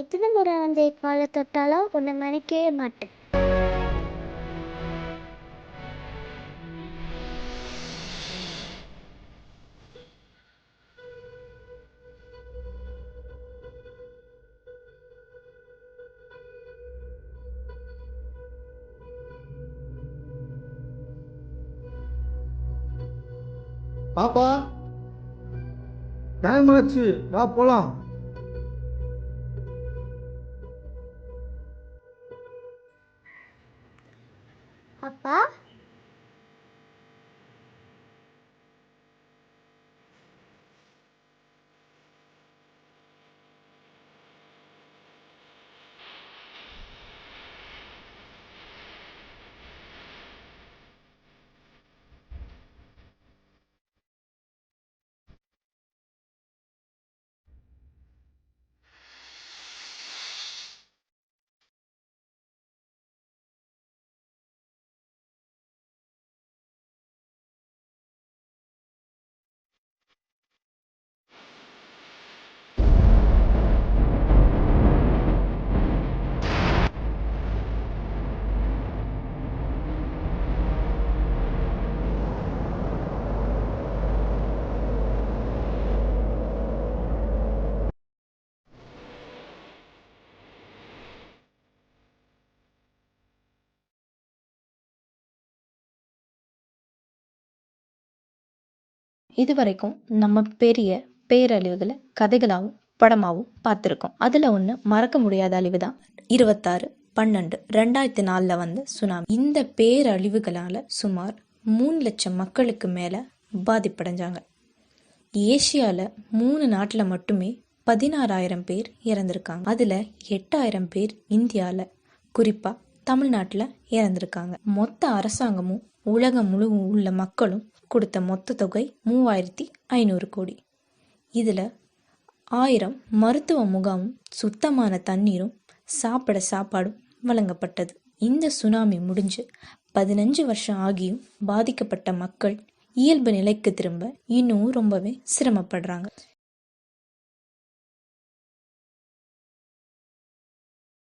எத்தனை முறை வந்து காலை தொட்டாலும் உன்னை மன்னிக்கவே மாட்டேன். பாப்பா டைம் ஆச்சு. வா போலாம். அப்பா இது வரைக்கும் நம்ம பெரிய பேரழிவுகளை கதைகளாகவும் படமாகவும் பார்த்துருக்கோம். அதில் ஒன்று மறக்க முடியாத அழிவு தான் இருபத்தாறு பன்னெண்டு ரெண்டாயிரத்தி நாலில் வந்த சுனாமி. இந்த பேரழிவுகளால் சுமார் மூணு லட்சம் மக்களுக்கு மேலே பாதிப்படைஞ்சாங்க. ஏசியாவில் மூணு நாட்டில் மட்டுமே பதினாறாயிரம் பேர் இறந்துருக்காங்க. அதில் எட்டாயிரம் பேர் இந்தியாவில் குறிப்பாக தமிழ்நாட்டில் இறந்துருக்காங்க. மொத்த அரசாங்கமும் உலகம் முழுவதும் உள்ள மக்களும் கொடுத்த மொத்த தொகை மூவாயிரத்தி ஐநூறு கோடி. இதில் ஆயிரம் மருத்துவ முகாமும் சுத்தமான தண்ணீரும் சாப்பிட சாப்பாடும் வழங்கப்பட்டது. இந்த சுனாமி முடிஞ்சு பதினஞ்சு வருஷம் ஆகியும் பாதிக்கப்பட்ட மக்கள் இயல்பு நிலைக்கு திரும்ப இன்னும் ரொம்பவே சிரமப்படுறாங்க.